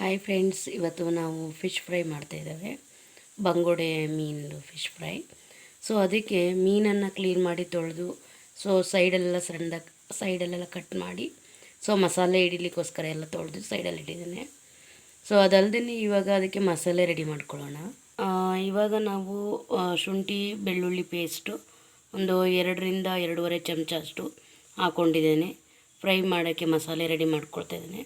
Hi friends ಇವತ್ತು ನಾವು fish fry ಮಾಡ್ತಾಯಿದ್ದೇವೆ ಬಂಗೋಡೆ ಮೀನು ಫಿಶ್ ಫ್ರೈ ಸೊ ಅದಕ್ಕೆ ಮೀನನ್ನು ಕ್ಲೀನ್ ಮಾಡಿ ತೊಳೆದು ಸೊ ಸೈಡಲ್ಲೆಲ್ಲ ಸಣ್ಣದಾಗಿ ಸೈಡಲ್ಲೆಲ್ಲ ಕಟ್ ಮಾಡಿ ಸೊ ಮಸಾಲೆ ಹಿಡಿಲಿಕ್ಕೋಸ್ಕರ ಎಲ್ಲ ತೊಳೆದು ಸೈಡಲ್ಲಿ ಇಟ್ಟಿದ್ದೇನೆ. ಸೊ ಅದಲ್ಲದೆ ಇವಾಗ ಅದಕ್ಕೆ ಮಸಾಲೆ ರೆಡಿ ಮಾಡ್ಕೊಳ್ಳೋಣ. ಇವಾಗ ನಾವು ಶುಂಠಿ, ಬೆಳ್ಳುಳ್ಳಿ ಪೇಸ್ಟು ಒಂದು ಎರಡರಿಂದ ಎರಡೂವರೆ ಚಮಚ ಅಷ್ಟು ಹಾಕ್ಕೊಂಡಿದ್ದೇನೆ ಫ್ರೈ ಮಾಡೋಕ್ಕೆ ಮಸಾಲೆ ರೆಡಿ ಮಾಡ್ಕೊಳ್ತಾ ಇದ್ದೇನೆ.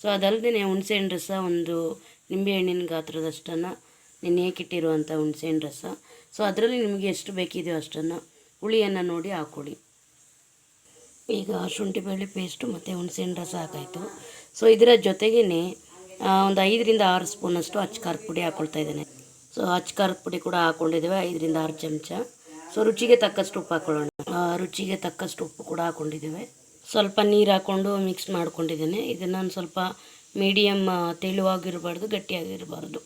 ಸೊ ಅದಲ್ಲದೆ ಹುಣಸೆಹಣ್ಣು ರಸ ಒಂದು ನಿಂಬೆಹಣ್ಣಿನ ಗಾತ್ರದಷ್ಟನ್ನು ನೆನೆಯಕ್ಕಿಟ್ಟಿರುವಂಥ ಹುಣಸೆಹಣ್ಣು ರಸ. ಸೊ ಅದರಲ್ಲಿ ನಿಮಗೆ ಎಷ್ಟು ಬೇಕಿದೆಯೋ ಅಷ್ಟನ್ನು ಹುಳಿಯನ್ನು ನೋಡಿ ಹಾಕೊಳ್ಳಿ. ಈಗ ಶುಂಠಿ ಬೆಳ್ಳಿ ಪೇಸ್ಟು ಮತ್ತು ಹುಣಸೆಹಣ್ಣು ರಸ ಹಾಕಾಯಿತು. ಸೊ ಇದರ ಜೊತೆಗೇ ಒಂದು ಐದರಿಂದ ಆರು ಸ್ಪೂನಷ್ಟು ಅಚ್ಚ ಖಾರದ ಪುಡಿ ಹಾಕ್ಕೊಳ್ತಾ ಇದ್ದೇನೆ. ಸೊ ಅಚ್ಚ ಖಾರದ ಪುಡಿ ಕೂಡ ಹಾಕ್ಕೊಂಡಿದ್ದೇವೆ ಐದರಿಂದ ಆರು ಚಮಚ. ಸೊ ರುಚಿಗೆ ತಕ್ಕಷ್ಟು ಉಪ್ಪು ಹಾಕ್ಕೊಳ್ಳೋಣ ರುಚಿಗೆ ತಕ್ಕಷ್ಟು ಉಪ್ಪು ಕೂಡ ಹಾಕ್ಕೊಂಡಿದ್ದೇವೆ ಸ್ವಲ್ಪ ನೀರು ಹಾಕ್ಕೊಂಡು ಮಿಕ್ಸ್ ಮಾಡ್ಕೊಂಡಿದ್ದೇನೆ. ಇದನ್ನು ಒಂದು ಸ್ವಲ್ಪ ಮೀಡಿಯಮ್ ತೆಳುವಾಗಿರಬಾರ್ದು, ಗಟ್ಟಿಯಾಗಿರಬಾರ್ದು.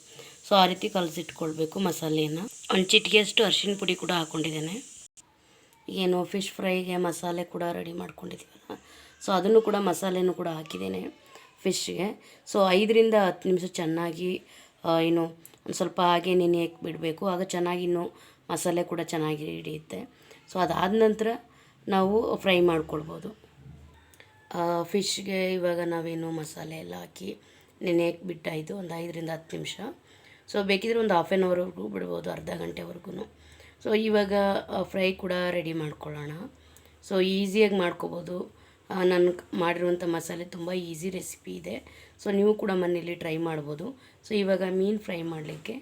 ಸೊ ಆ ರೀತಿ ಕಲಸಿಟ್ಕೊಳ್ಬೇಕು ಮಸಾಲೆಯನ್ನು. ಒಂದು ಚಿಟಿಗೆಯಷ್ಟು ಅರಿಶಿನ ಪುಡಿ ಕೂಡ ಹಾಕ್ಕೊಂಡಿದ್ದೇನೆ ಏನು ಫಿಶ್ ಫ್ರೈಗೆ ಮಸಾಲೆ ಕೂಡ ರೆಡಿ ಮಾಡ್ಕೊಂಡಿದ್ದೀವಲ್ಲ. ಸೊ ಅದನ್ನು ಕೂಡ ಮಸಾಲೆನೂ ಕೂಡ ಹಾಕಿದ್ದೇನೆ ಫಿಶ್ಗೆ ಸೊ ಐದರಿಂದ ಹತ್ತು ನಿಮಿಷ ಚೆನ್ನಾಗಿ ಏನು ಒಂದು ಸ್ವಲ್ಪ ಹಾಗೆ ನೆನೆಯಕ್ಕೆ ಬಿಡಬೇಕು ಆಗ ಚೆನ್ನಾಗಿ ಇನ್ನೂ ಮಸಾಲೆ ಕೂಡ ಚೆನ್ನಾಗಿ ಹಿಡಿಯುತ್ತೆ. ಸೊ ಅದಾದ ನಂತರ ನಾವು ಫ್ರೈ ಮಾಡ್ಕೊಳ್ಬೋದು. ಫಿಶ್ಗೆ ಇವಾಗ ನಾವೇನು ಮಸಾಲೆ ಎಲ್ಲ ಹಾಕಿ ನೆನೆಯಕ್ಕೆ ಬಿಟ್ಟಾಯಿತು ಒಂದು ಐದರಿಂದ ಹತ್ತು ನಿಮಿಷ. ಸೊ ಬೇಕಿದ್ರೆ ಒಂದು ಹಾಫ್ ಆನ್ ಅವರ್ವರೆಗೂ ಬಿಡ್ಬೋದು, ಅರ್ಧ ಗಂಟೆವರೆಗೂ ಸೊ ಇವಾಗ ಫ್ರೈ ಕೂಡ ರೆಡಿ ಮಾಡ್ಕೊಳ್ಳೋಣ. ಸೊ ಈಸಿಯಾಗಿ ಮಾಡ್ಕೋಬೋದು. ನಾನು ಮಾಡಿರುವಂಥ ಮಸಾಲೆ ತುಂಬ ಈಸಿ ರೆಸಿಪಿ ಇದೆ. ಸೊ ನೀವು ಕೂಡ ಮನೇಲಿ ಟ್ರೈ ಮಾಡ್ಬೋದು. ಸೊ ಇವಾಗ ಮೀನು ಫ್ರೈ ಮಾಡಲಿಕ್ಕೆ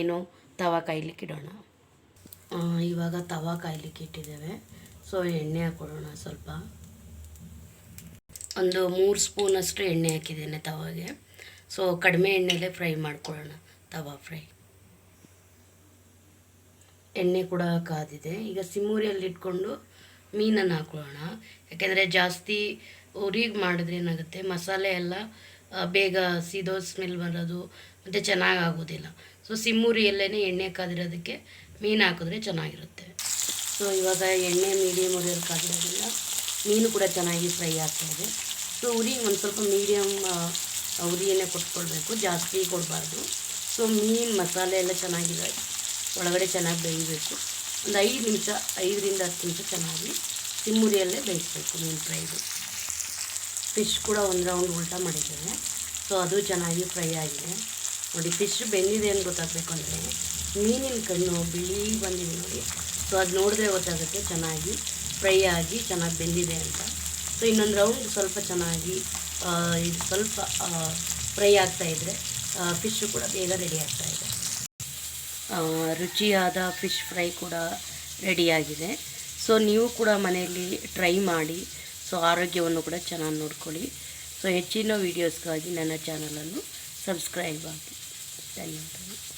ಏನು ತವಾ ಕಾಯ್ಲಿಕ್ಕೆ ಇಡೋಣ. ಇವಾಗ ತವಾ ಕಾಯ್ಲಿಕ್ಕೆ ಇಟ್ಟಿದ್ದೇವೆ. ಸೊ ಎಣ್ಣೆ ಹಾಕ್ಕೊಡೋಣ ಸ್ವಲ್ಪ. ಒಂದು ಮೂರು ಸ್ಪೂನಷ್ಟು ಎಣ್ಣೆ ಹಾಕಿದ್ದೇನೆ ತವಾಗೆ. ಸೊ ಕಡಿಮೆ ಎಣ್ಣೆಲೇ ಫ್ರೈ ಮಾಡ್ಕೊಳ್ಳೋಣ ತವಾ ಫ್ರೈ. ಎಣ್ಣೆ ಕೂಡ ಕಾದಿದೆ. ಈಗ ಸಿಮ್ಮೂರಿಯಲ್ಲಿ ಇಟ್ಕೊಂಡು ಮೀನನ್ನು ಹಾಕೊಳ್ಳೋಣ. ಯಾಕೆಂದರೆ ಜಾಸ್ತಿ ಉರಿಗೆ ಮಾಡಿದ್ರೆ ಏನಾಗುತ್ತೆ? ಮಸಾಲೆ ಎಲ್ಲ ಬೇಗ ಸೀದೋ ಸ್ಮೆಲ್ ಬರೋದು ಮತ್ತು ಚೆನ್ನಾಗಿ ಆಗೋದಿಲ್ಲ. ಸೊ ಸಿಮ್ಮೂರಿಯಲ್ಲೇ ಎಣ್ಣೆ ಕಾದಿರೋದಕ್ಕೆ ಮೀನು ಹಾಕಿದ್ರೆ ಚೆನ್ನಾಗಿರುತ್ತೆ. ಸೊ ಇವಾಗ ಎಣ್ಣೆ ಮೀಡಿಯಮ್ ಉರಿಯಲ್ಲಿ ಕಾದಿರೋದ್ರಿಂದ ಮೀನು ಕೂಡ ಚೆನ್ನಾಗಿ ಫ್ರೈ ಆಗ್ತಾಯಿದೆ ಸೊ ಉರಿ ಒಂದು ಸ್ವಲ್ಪ ಮೀಡಿಯಮ್ ಉರಿಯನ್ನೇ ಕೊಟ್ಕೊಳ್ಬೇಕು, ಜಾಸ್ತಿ ಕೊಡಬಾರ್ದು. ಸೊ ಮೀನು ಮಸಾಲೆ ಎಲ್ಲ ಚೆನ್ನಾಗಿದೆ. ಒಳಗಡೆ ಚೆನ್ನಾಗಿ ಬೇಯಬೇಕು. ಒಂದು ಐದು ನಿಮಿಷ, ಐದರಿಂದ ಹತ್ತು ನಿಮಿಷ ಚೆನ್ನಾಗಿ ಸಿಮ್ಮುರಿಯಲ್ಲೇ ಬೇಯಿಸ್ಬೇಕು ಮೀನು ಫ್ರೈದು ಫಿಶ್ ಕೂಡ ಒಂದು ರೌಂಡ್ ಉಲ್ಟಾ ಮಾಡಿದ್ದೇನೆ. ಸೊ ಅದು ಚೆನ್ನಾಗಿ ಫ್ರೈ ಆಗಿದೆ. ನೋಡಿ ಫಿಶ್ ಬೆಂದಿದೆ ಅಂತ ಗೊತ್ತಾಗಬೇಕು ಅಂದರೆ, ಮೀನಿನ ಕಣ್ಣು ಬಿಳಿ ಬಂದಿದೆ ನೋಡಿ. ಸೊ ಅದು ನೋಡಿದ್ರೆ ಗೊತ್ತಾಗುತ್ತೆ ಚೆನ್ನಾಗಿ ಫ್ರೈ ಆಗಿ ಚೆನ್ನಾಗಿ ಬೆಂದಿದೆ ಅಂತ. ಸೊ ಇನ್ನೊಂದು ರೌಂಡ್ ಸ್ವಲ್ಪ ಚೆನ್ನಾಗಿ ಇದು ಸ್ವಲ್ಪ ಫ್ರೈ ಆಗ್ತಾ ಆಗ್ತಾಯಿದ್ರೆ ಫಿಶ್ಶು ಕೂಡ ಬೇಗ ರೆಡಿ ಆಗ್ತಾ ಇದೆ. ರುಚಿಯಾದ ಫಿಶ್ ಫ್ರೈ ಕೂಡ ರೆಡಿಯಾಗಿದೆ ಸೊ ನೀವು ಕೂಡ ಮನೆಯಲ್ಲಿ ಟ್ರೈ ಮಾಡಿ ಸೊ ಆರೋಗ್ಯವನ್ನು ಕೂಡ ಚೆನ್ನಾಗಿ ನೋಡ್ಕೊಳ್ಳಿ. ಸೊ ಹೆಚ್ಚಿನ ವೀಡಿಯೋಸ್ಗಾಗಿ ನನ್ನ ಚಾನಲನ್ನು ಸಬ್ಸ್ಕ್ರೈಬ್ ಆಗಿ ಧನ್ಯವಾದಗಳು.